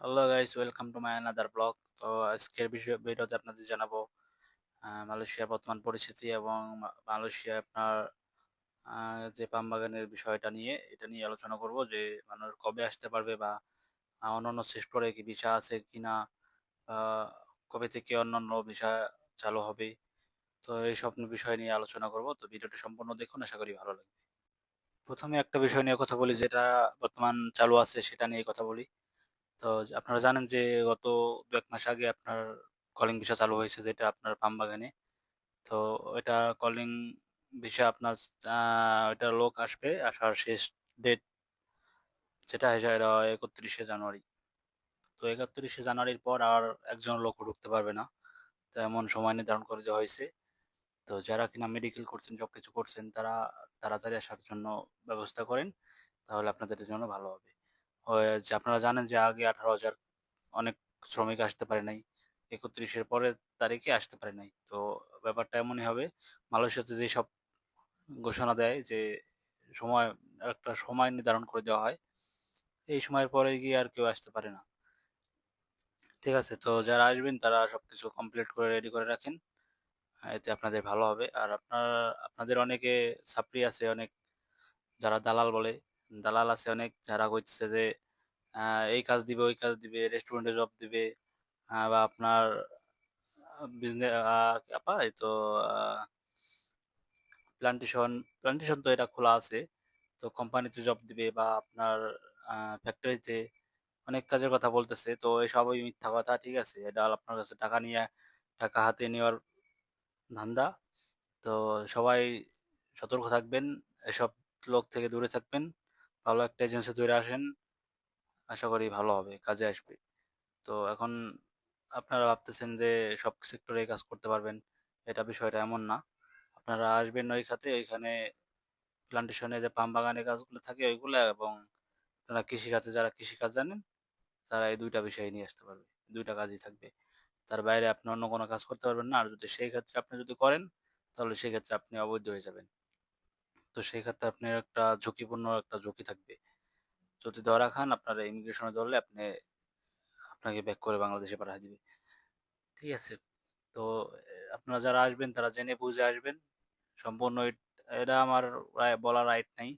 Hello guys welcome to my another blog তো আজকের বিষয়, ভিডিওতে আপনাদের জানাব মালয়েশিয়ার বর্তমান পরিস্থিতি এবং মালয়েশিয়া আপনার যে পাম বাগানের বিষয়টা নিয়ে, এটা নিয়ে আলোচনা করব যে মানুষ কবে আসতে পারবে বা অন্যান্য সেক্টরে কি ভিসা আছে কিনা, বা কবে থেকে অন্যান্য ভিসা চালু হবে। তো এই এইসব বিষয় নিয়ে আলোচনা করব। তো ভিডিওটি সম্পূর্ণ দেখুন, আশা করি ভালো লাগবে। প্রথমে একটা বিষয় নিয়ে কথা বলি, যেটা বর্তমান চালু আছে, সেটা নিয়ে কথা বলি। তো আপনারা জানেন যে গত দু এক মাস আগে আপনার কলিং ভিসা চালু হয়েছে যেটা আপনার পাম বাগানে। তো এটা কলিং ভিসা আপনার এটা লোক আসবে, আসার শেষ ডেট যেটা এটা একত্রিশে জানুয়ারি। তো একত্রিশে জানুয়ারির পর আর একজন লোক ঢুকতে পারবে না। তো এমন সময় নির্ধারণ করে দেওয়া হয়েছে। তো যারা কিনা মেডিকেল করছেন সব কিছু করছেন, তারা তাড়াতাড়ি আসার জন্য ব্যবস্থা করেন, তাহলে আপনাদের জন্য ভালো হবে। যে আপনারা জানেন যে আগে আঠারো হাজার অনেক শ্রমিক আসতে পারে নাই, একত্রিশের পরের তারিখে আসতে পারে নাই। তো ব্যাপারটা এমনই হবে, মালয়েশিয়াতে যে সব ঘোষণা দেয় যে সময়, একটা সময় নির্ধারণ করে দেওয়া হয়, এই সময়ের পরে গিয়ে আর কেউ আসতে পারে না। ঠিক আছে, তো যারা আসবেন তারা সবকিছু কমপ্লিট করে রেডি করে রাখেন, এতে আপনাদের ভালো হবে। আর আপনার, আপনাদের অনেকে ছাত্রী আছে, অনেক যারা দালাল বলে, দালাল আছে অনেক, যারা কইতেছে যে এই কাজ দিবে, ওই কাজ দিবে রেস্টুরেন্টে জব দিবে বা আপনার বিজনেস আপা, এই তো প্লান্টেশন প্লান্টেশন তো এটা খোলা আছে, তো কোম্পানিতে জব দিবে বা আপনার ফ্যাক্টরিতে অনেক কাজের কথা বলতেছে, তো সবই মিথ্যা কথা, ঠিক আছে, এটা আপনার কাছে টাকা নিয়ে, টাকা হাতে নেওয়ার ধান্দা, তো সবাই সতর্ক থাকবেন, এসব লোক থেকে দূরে থাকবেন, ভালো একটা এজেন্সি ধরে আসেন আশা করি ভালো হবে, কাজে আসবে। তো এখন আপনারা ভাবতেছেন যে সব সেক্টরে কাজ করতে পারবেন, এটা বিষয়টা এমন না। আপনারা আসবেন ওই খাতে ওইখানে প্লান্টেশনে যে পাম বাগানে কাজগুলো থাকে ওইগুলো এবং আপনারা কৃষিখাতে, যারা কৃষিকাজ জানেন, তারা এই দুইটা বিষয় নিয়ে আসতে পারবে, দুইটা কাজই থাকবে। তার বাইরে আপনি অন্য কোনো কাজ করতে পারবেন না, আর যদি সেই ক্ষেত্রে আপনি যদি করেন, তাহলে সেই ক্ষেত্রে আপনি অবৈধ হয়ে যাবেন। তো সেই ক্ষেত্রে আপনার একটা ঝুঁকিপূর্ণ একটা ঝুঁকি থাকবে। যদি ধরা খান, আপনার ইমিগ্রেশনে ধরলে আপনি, আপনাকে ব্যাক করে বাংলাদেশে পাঠিয়ে দিবে। ঠিক আছে? তো, আপনারা যারা আসবেন, তারা জেনে বুঝে আসবেন। সম্পূর্ণ এটা আমার বলার রাইট নাই।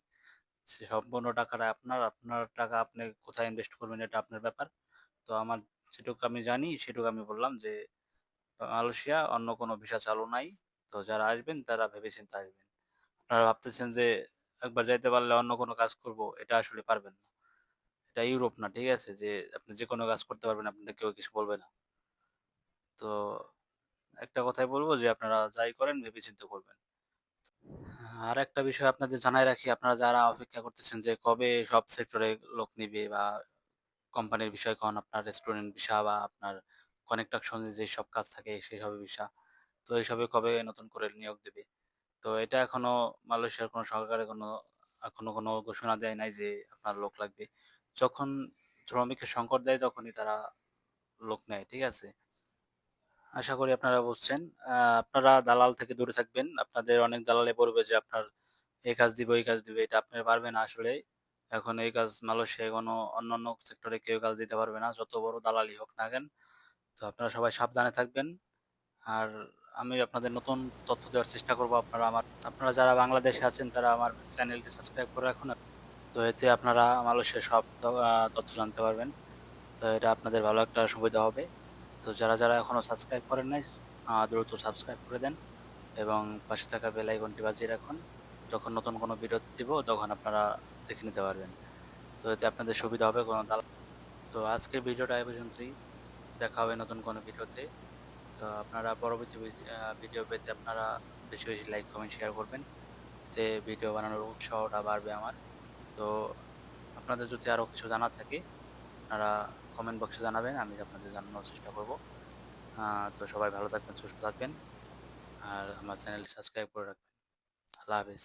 সম্পূর্ণ টাকাটা আপনার আপনার টাকা আপনি কোথায় ইনভেস্ট করবেন এটা আপনার ব্যাপার। তো আমার যেটুকু আমি জানি, সেটুকু আমি বললাম যে, মালয়েশিয়া অন্য কোনো ভিসা চালু নাই। তো যারা আসবেন, তারা ভেবেচিন্তে আসবেন। আপনারা ভাবতেছেন যে একবার যাইতে পারলে অন্য কোনো কাজ করব, এটা আসলে পারবেন না। এটা ইউরোপ না, ঠিক আছে? যে আপনি যে কোনো কাজ করতে পারবেন, আপনাকে কেউ কিছু বলবে না। তো একটা কথাই বলব যে, আপনারা যাই করেন, ভেবেচিন্তে করবেন। আর একটা বিষয় আপনাদের জানাই রাখি, আপনারা যারা অপেক্ষা করতেছেন যে কবে সব সেক্টরে লোক নিবে বা কোম্পানির বিষয় কন, আপনার রেস্টুরেন্ট ভিসা বা আপনার কনেকট্রাকশনে যে সব কাজ থাকে সেই সব ভিসা, তো এইসবে কবে নতুন করে নিয়োগ দেবে? তো এটা এখনও মালয়েশিয়ার কোনো সরকারের কোনো, এখনও কোনো ঘোষণা দেয় নাই যে আপনার লোক লাগবে। যখন শ্রমিকের সংকট দেয় তখনই তারা লোক নেয়, ঠিক আছে? আশা করি আপনারা বুঝছেন। আপনারা দালাল থেকে দূরে থাকবেন। আপনাদের অনেক দালালে পড়বে যে আপনার এই কাজ দিবে, ওই কাজ দিবে, এটা আপনি পারবেন আসলে। এখন এই কাজ মালয়েশিয়ায় কোনো অন্যান্য সেক্টরে কেউ কাজ দিতে পারবে না, যত বড় দালালি হোক না কেন। তো আপনারা সবাই সাবধানে থাকবেন। আর আমি আপনাদের নতুন তথ্য দেওয়ার চেষ্টা করব। আপনারা আমার, আপনারা যারা বাংলাদেশে আছেন, তারা আমার চ্যানেলটি সাবস্ক্রাইব করে রাখুন। তো এতে আপনারা মালয়েশিয়ার সব তথ্য জানতে পারবেন। তো এটা আপনাদের ভালো একটা সুবিধা হবে। তো যারা যারা এখনও সাবস্ক্রাইব করেন নাই দ্রুত সাবস্ক্রাইব করে দেন এবং পাশে থাকা বেল আইকনটি বাজিয়ে রাখুন। যখন নতুন কোনো ভিডিও দিব, তখন আপনারা দেখে নিতে পারবেন। তো এতে আপনাদের সুবিধা হবে কোনো দালাল। তো আজকের ভিডিওটা এ পর্যন্তই। দেখা হবে নতুন কোনো ভিডিওতে। তো আপনারা পরবর্তী ভিডিও পেতে আপনারা বেশি বেশি লাইক কমেন্ট শেয়ার করবেন। এতে ভিডিও বানানোর উৎসাহটা বাড়বে আমার। তো আপনাদের যদি আরও কিছু জানার থাকে, আপনারা কমেন্ট বক্সে জানাবেন, আমি আপনাদের জানানোর চেষ্টা করব। তো সবাই ভালো থাকবেন, সুস্থ থাকবেন। আর আমার চ্যানেলটি সাবস্ক্রাইব করে রাখবেন। আল্লাহ হাফিজ।